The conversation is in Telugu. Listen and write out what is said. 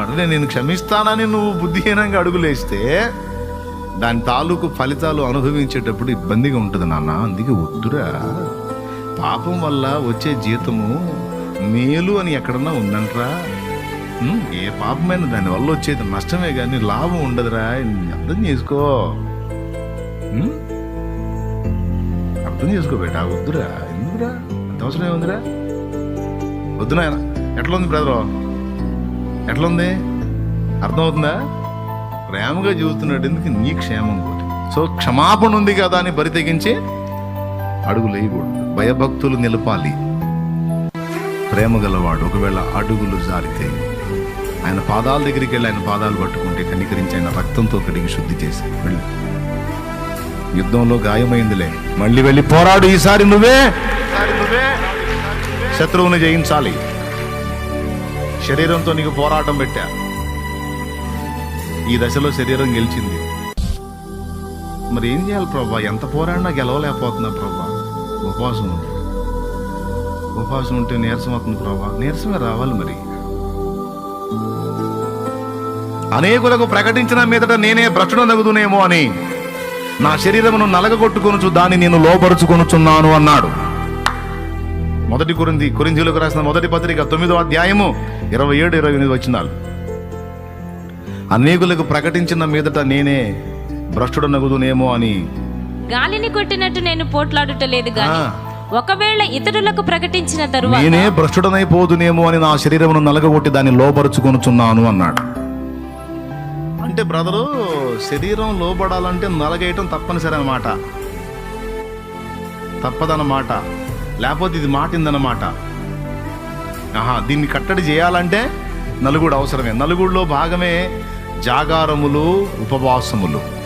అన్నమాట. నేను నేను క్షమిస్తానని నువ్వు బుద్ధిహీనంగా అడుగులేస్తే దాని తాలూకు ఫలితాలు అనుభవించేటప్పుడు ఇబ్బందిగా ఉంటుంది నాన్న. అందుకే వద్దురా. పాపం వల్ల వచ్చే జీతము మేలు అని ఎక్కడన్నా ఉందంట్రా. ఏ పాపమైన దానివల్ల వచ్చేది నష్టమే కానీ లాభం ఉండదురా. అర్థం చేసుకో. అర్థం చేసుకో బేటా వద్దురా. ఎందుకురా? అంత అవసరం ఏముందిరా వద్దు నాయన. ఎట్లా ఉంది బ్రదరు? ఎట్లా ఉంది అర్థమవుతుందా? ప్రేమగా చూస్తున్నాడు ఎందుకు నీ క్షేమం కోరి సో క్షమాపణ ఉంది కదా అని బరి తెగించి అడుగులు వేయకూడదు. భయభక్తులు నిలపాలి. ప్రేమ గలవాడు ఒకవేళ అడుగులు జారితే ఆయన పాదాల దగ్గరికి వెళ్ళి ఆయన పాదాలు పట్టుకుంటే కనికరించి ఆయన రక్తంతో కడిగి శుద్ధి చేసి వెళ్ళి. యుద్ధంలో గాయమైందిలే. మళ్ళీ వెళ్ళి పోరాడు. ఈసారి నువ్వే. శత్రువుని జయించాలి. శరీరంతో నీకు పోరాటం పెట్టా. ఈ దశలో శరీరం గెలిచింది. మరి ఏం చేయాలి ప్రభా? ఎంత పోరాడినా గెలవలేకపోతున్నా ప్రభా. ఉపవాసం ఉంటే. ఉపవాసం ఉంటే నీరసం అవుతుంది ప్రభా. నీరసమే రావాలి మరి. అనేకులకు ప్రకటించిన మీదట నేనే భ్రష్టుడు నగుదునేమో అని నా శరీరమును నలగగొట్టుకొనుచు దాన్ని నేను లోపరుచుకొనుచున్నాను అన్నాడు. మొదటి కొరింది కొరింథీలకు రాసిన మొదటి పత్రిక తొమ్మిదో అధ్యాయము ఇరవై ఏడు ఇరవై ఎనిమిది వచ్చినాలు అనేకులకు ప్రకటించిన మీదట నేనే భ్రష్టుడు నగుదునేమో అని. గాలిని కొట్టినట్టు నేను పోట్లాడుటలేదు గాని ఆ. ఒకవేళ ఇతరులకు ప్రకటించిన తరువాత నేనే భ్రష్టుడనైపోదునేమో అని నా శరీరమును నలగగొట్టి దాన్ని లోపరుచుకొనుచున్నాను అన్నాడు. అంటే బ్రదరు శరీరం లోబడాలంటే నలగేయటం తప్పనిసరి అన్నమాట తప్పదన్నమాట. లేకపోతే ఇది మాటిందన్నమాట. ఆహా దీన్ని కట్టడి చేయాలంటే నలుగుడు అవసరమే. నలుగుడిలో భాగమే జాగారములు ఉపవాసములు.